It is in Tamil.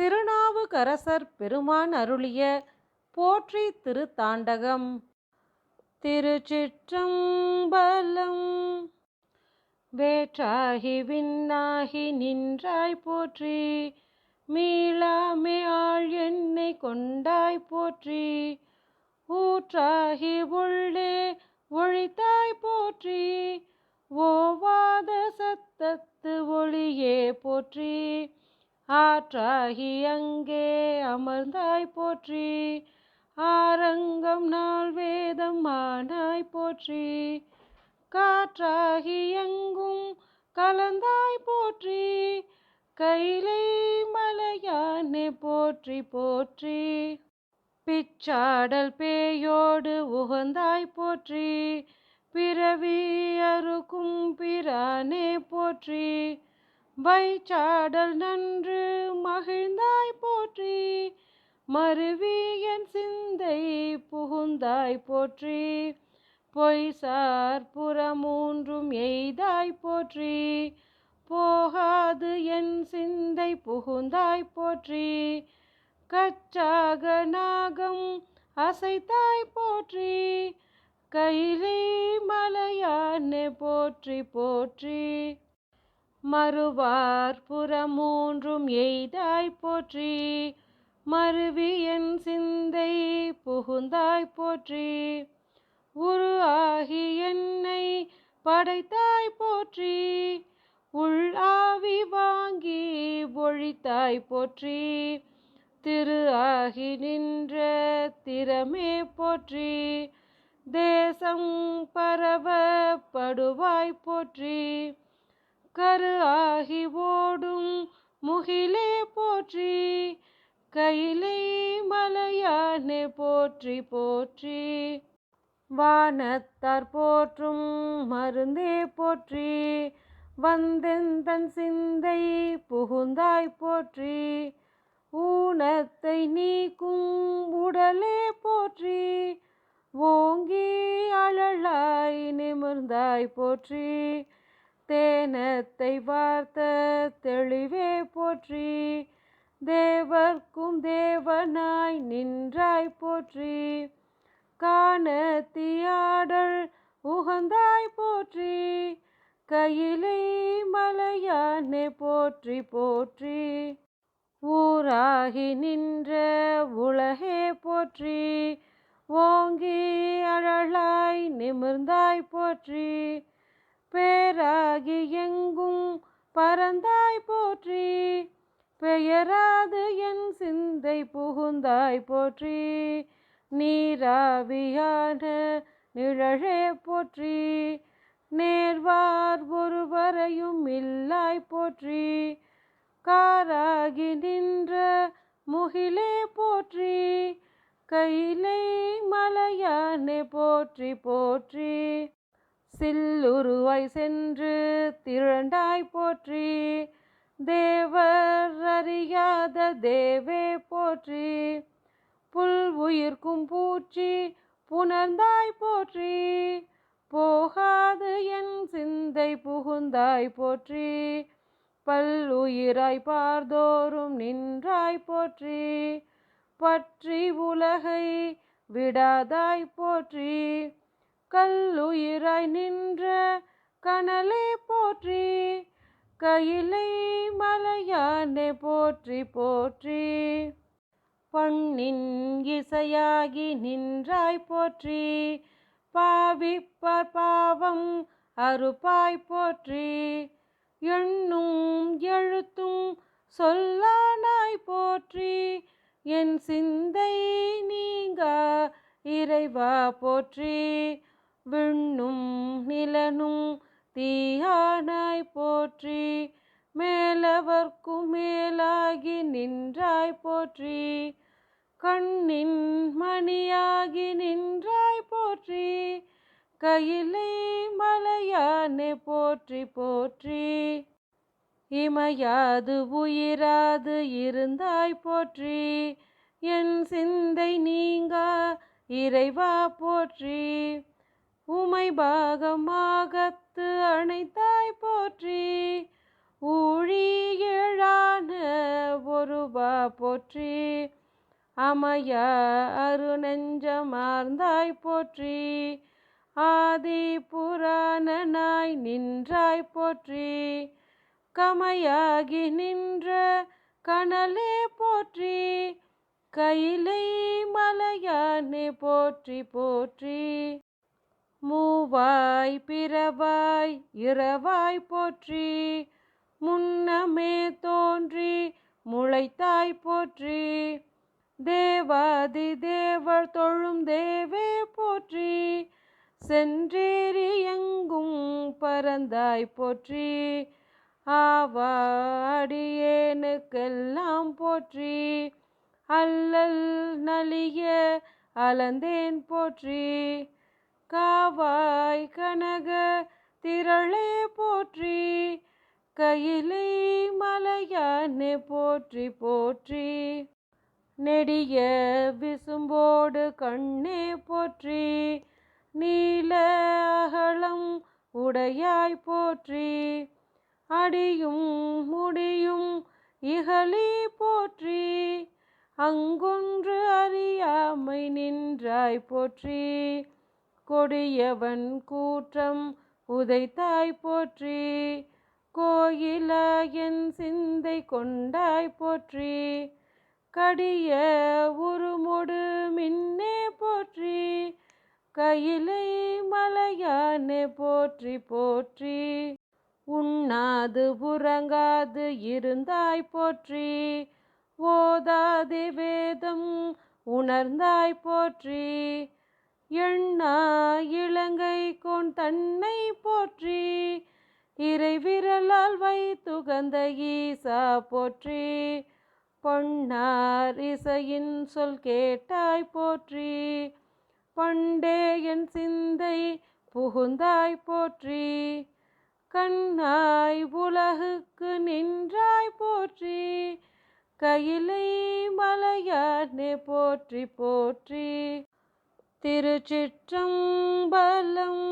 திருநாவுக்கரசர் பெருமான் அருளிய போற்றி திருத்தாண்டகம். திருச்சிற்றம்பலம் வேற்றாகி விண்ணாகி நின்றாய் போற்றி. மீளாமே ஆள் என்னை கொண்டாய் போற்றி. ஊற்றாகி உள்ளே ஒழித்தாய் போற்றி. ஓவாத சத்தத்து ஒளியே போற்றி. ஆற்றாகி அங்கே அமர்ந்தாய் போற்றி. ஆரங்கம் நாள் வேதம் ஆனாய் போற்றி. காற்றாகி எங்கும் கலந்தாய் போற்றி. கைலை மலையானே போற்றி போற்றி. பிச்சாடல் பேயோடு உகந்தாய் போற்றி. பிறவி அறுக்கும் பிரானே போற்றி. வைச்சாடல் நன்று மகிழ்ந்தாய் போற்றி மருவி என் சிந்தை புகுந்தாய் போற்றி பொய்சார் புறமூன்றும் எய்தாய் போற்றி போகாது என் சிந்தை புகுந்தாய் போற்றி கச்சாக நாகம் அசைத்தாய் போற்றி கைலை மலையானே போற்றி போற்றி. மறுவார் புறமூன்றும் எய்தாய் போற்றி. மருவி என் சிந்தை புகுந்தாய் போற்றி. உரு ஆகி என்னை படைத்தாய் போற்றி. உள்ளாவி வாங்கி ஒழித்தாய் போற்றி. திரு ஆகி நின்ற திறமே போற்றி. தேசம் பரவப்படுவாய் போற்றி. கரு ஆகி ஓடும் முகிலே போற்றி கையிலே மலையானே போற்றி போற்றி. வானத்தார் போற்றும் மருந்தே போற்றி வந்தெந்தன் சிந்தை புகுந்தாய் போற்றி. ஊனத்தை நீக்கும் உடலே போற்றி ஓங்கி அழலாய் நிமிர்ந்தாய் போற்றி. தேனத்தை வார்த்த தெளிவே போற்றி. தேவர்க்கும் தேவனாய் நின்றாய் போற்றி. காணத்தியாடல் உகந்தாய் போற்றி. கையிலை மலையானே போற்றி போற்றி. ஊராகி நின்ற உலகே போற்றி. ஓங்கி அழலாய் நிமிர்ந்தாய் போற்றி. பேராகி எங்கும் பரந்தாய் போற்றி. பெயராது என் சிந்தை புகுந்தாய் போற்றி. நீராவியான நிழழே போற்றி. நேர்வார் ஒருவரையும் இல்லாய் போற்றி. காராகி நின்ற முகிலே போற்றி. கையிலை மலையானே போற்றி போற்றி. சில்லுருவாய் சென்று திரண்டாய் போற்றி. தேவர் அறியாத தேவே போற்றி. புல் உயிர்க்கும் பூச்சி புணர்ந்தாய் போற்றி. போகாது என் சிந்தை புகுந்தாய் போற்றி. பல்லுயிராய் பார்தோறும் நின்றாய் போற்றி. பற்றி உலகை விடாதாய் போற்றி. கல்லுயிராய் நின்ற கனலே போற்றி கையிலை மலையானே போற்றி போற்றி. பண்ணின் இசையாகி நின்றாய் போற்றி பாவிப்பார் பாவம் அறுப்பாய் போற்றி. எண்ணும் எழுத்தும் சொல்லானாய் போற்றி என் சிந்தை நீங்க இறைவா போற்றி. விண்ணும் நிலனும் தீயானாய் போற்றி மேலவர்க்கும் மேலாகி நின்றாய் போற்றி கண்ணின் மணியாகி நின்றாய் போற்றி கையிலை மலையானே போற்றி போற்றி. இமையாது உயிராது இருந்தாய் போற்றி என் சிந்தை நீங்க இறைவா போற்றி. உமை பாகமாகத்து அணைத்தாய் போற்றி. ஊழி எழான ஒரு போற்றி. அமயா அருநெஞ்சமார்ந்தாய் போற்றி. ஆதி புராணனாய் நின்றாய் போற்றி. கமையாகி நின்ற கனலே போற்றி. கையிலை மலையானே போற்றி போற்றி. மூவாய் பிறவாய் இரவாய் போற்றி முன்னமே தோன்றி முளைத்தாய் போற்றி. தேவாதி தேவர் தொழும் தேவே போற்றி சென்றேறி எங்கும் பரந்தாய் போற்றி. ஆவாடியேனுக்கெல்லாம் போற்றி அல்லல் நலிய அலந்தேன் போற்றி. காவாய் கனக திரளே போற்றி கையிலை மலையானே போற்றி போற்றி. நெடிய விசும்போடு கண்ணே போற்றி நீல அகலம் உடையாய் போற்றி. அடியும் முடியும் இகழி போற்றி அங்கொன்று அறியாமை நின்றாய் போற்றி. கொடியவன் கூற்றம் உதைத்தாய் போற்றி. கோயில என் சிந்தை கொண்டாய் போற்றி. கடிய உருமொடு மின்னே போற்றி. கையிலை மலையானே போற்றி போற்றி. உண்ணாது உறங்காது இருந்தாய் போற்றி. ஓதாதி வேதம் உணர்ந்தாய் போற்றி. எண்ணா இளங்கை கொண் தன்னை போற்றி இறை விரலால் வைத்துகந்த ஈசா போற்றி பொன்னார் இசையின் சொல் கேட்டாய் போற்றி பண்டே என் சிந்தை புகுந்தாய் போற்றி கண்ணாய் உலகுக்கு நின்றாய் போற்றி கையிலை மலையானே போற்றி போற்றி. திருச்சிற்றம்பலம்.